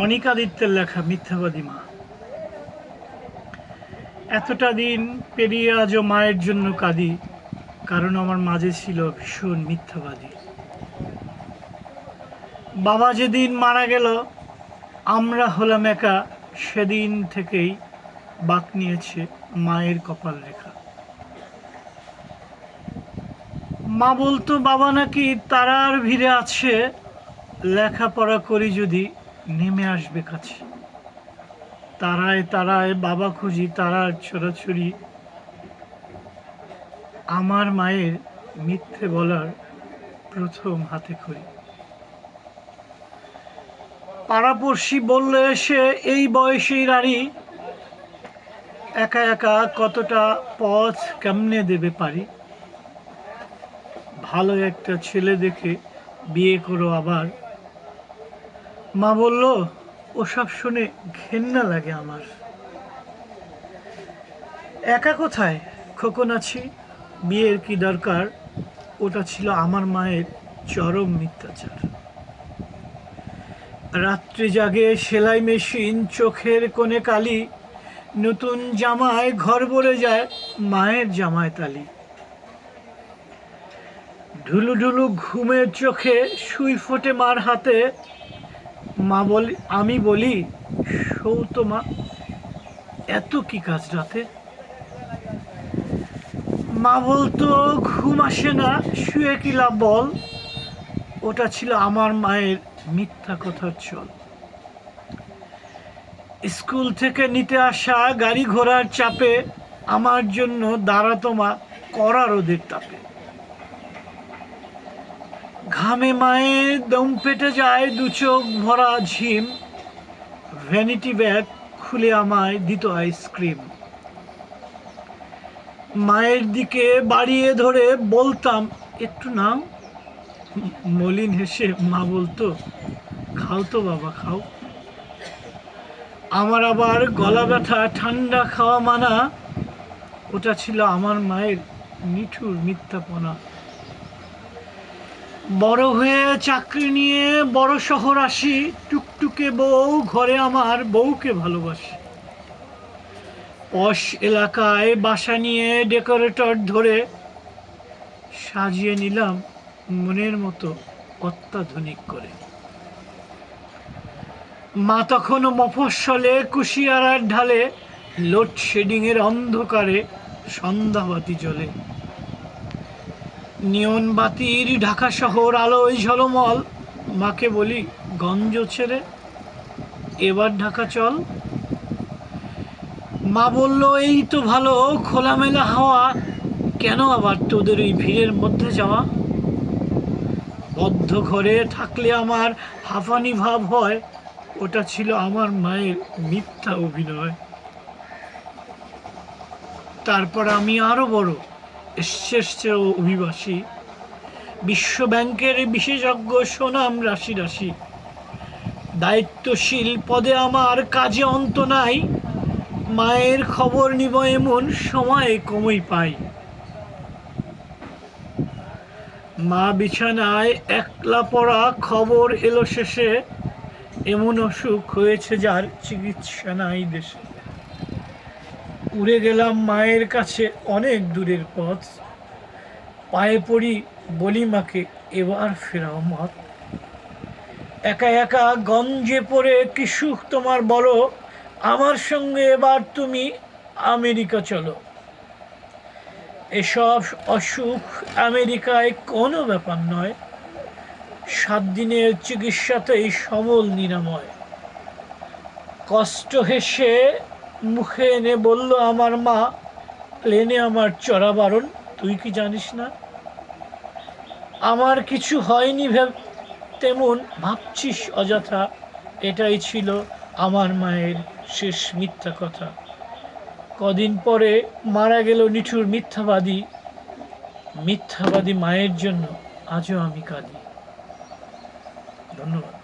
অনিকাদিত্যের লেখা মিথ্যাবাদী মা। এতটা দিন পেরিয়ে আজও মায়ের জন্য কাঁদি, কারণ আমার মাঝে ছিল ভীষণ মিথ্যাবাদী। বাবা যেদিন মারা গেল, আমরা হলাম একা, সেদিন থেকেই বাক নিয়েছে মায়ের কপাল রেখা। মা বলতো, বাবা নাকি তারার ভিড়ে আছে, লেখাপড়া করি যদি। নেমে আসবে কাছে। তারায় তারায় বাবা খুঁজি, তারার ছোড়াছুরি আমার মায়ের মিথ্যে বলার প্রথম হাতে খড়ি। পাড়াপড়শি বললে এসে এই বয়সেই রানী, একা একা কতটা পথ কেমনে দেবে পারি? ভালো একটা ছেলে দেখে বিয়ে করো আবার। মা বলল, ওসব শুনে ঘেন্না লাগে আমার। একা কোথায়? খোকন আছি বিয়ের কি দরকার? ওটা ছিল আমার মায়ের চরম মিথ্যাচার। রাত্রি জাগে সেলাই মেশিন, চোখের কোণে কালি, নতুন জামায় ঘর ভরে যায় মায়ের জামায় তালি। ঢুলু ঢুলু ঘুমের চোখে সুই ফোটে মার হাতে মা বলি, আমি বলি সৌত মা, এত কি কাজ রাতে? মা বলতো, ঘুম আসে না, শুয়ে কি লাভ বল? ওটা ছিল আমার মায়ের মিথ্যা কথার চল। স্কুল থেকে নিতে আসা গাড়ি ঘোড়ার চাপে আমার জন্য দাঁড়াতো মা কড়া রোদের তাপে। ঘামে মায়ে দম পেটে যায়, দু চোখ ভরা ঝিম। ভ্যানিটি ব্যাগ খুলে আমায় দিত আইসক্রিম মায়ের দিকে বাড়িয়ে ধরে বলতাম, একটু নাও মলিন হেসে মা বলতো, খাও তো বাবা, খাও। আমার আবার গলা ব্যথা, ঠান্ডা খাওয়া মানা, ওটা ছিল আমার মায়ের মিঠুর মিথ্যাপনা। বড় হয়ে চাকরি নিয়ে বড় শহর আসি, টুকটুকে বউ ঘরে আমার বউকে ভালোবাসি। পশ এলাকায় বাসা নিয়ে ডেকোরেটর ধরে সাজিয়ে নিলাম মনের মতো অত্যাধুনিক করে। মা তখনও মফস্বলে কুশিয়ারার ঢালে, লোডশেডিংয়ের অন্ধকারে সন্ধ্যাবাতি জ্বলে। নিয়ন বাতির ঢাকা শহর আলোয় ঝলমল। মাকে বলি, গঞ্জ ছেড়ে, এবার ঢাকা চল। মা বলল, এই তো ভালো, খোলামেলা হাওয়া। কেন আবার তোদের ওই ভিড়ের মধ্যে যাওয়া? বদ্ধ ঘরে থাকলে আমার হাঁফানি ভাব হয়। ওটা ছিল আমার মায়ের মিথ্যা অভিনয়। তারপর আমি আরও বড়। শ্রেষ্ঠ অভিবাসী। বিশ্ব ব্যাংকের বিশেষজ্ঞ সোনাম রাশি রাশি। দায়িত্বশীল পদে আমার কাজে অন্ত নাই। মায়ের খবর নিব এমন সময় কমই পাই। মা বিছানায় একলা পড়া খবর এলো শেষে। এমন অসুখ হয়েছে যার চিকিৎসা নাই দেশে। উড়ে গেলাম মায়ের কাছে অনেক দূরের পথ। পায়ে পড়ি বলি মাকে এবার ফেরাও মত। একা একা গঞ্জে পড়ে কি সুখ তোমার বলো? আমার সঙ্গে এবার তুমি আমেরিকা চলো। এসব অসুখ আমেরিকায় কোনো ব্যাপার নয়। সাত দিনের চিকিৎসাতেই সমল নিরাময়। কষ্ট হেসে মুখে এনে বলল, আমার মা প্লেনে আমার চড়া বারণ, তুই কি জানিস না? আমার কিছু হয়নি ভেব তেমন ভাবছিস অযথা, এটাই ছিল আমার মায়ের শেষ মিথ্যা কথা। কদিন পরে মারা গেল নিঠুর মিথ্যাবাদী মিথ্যাবাদী মায়ের জন্য আজও আমি কাঁদি। ধন্যবাদ।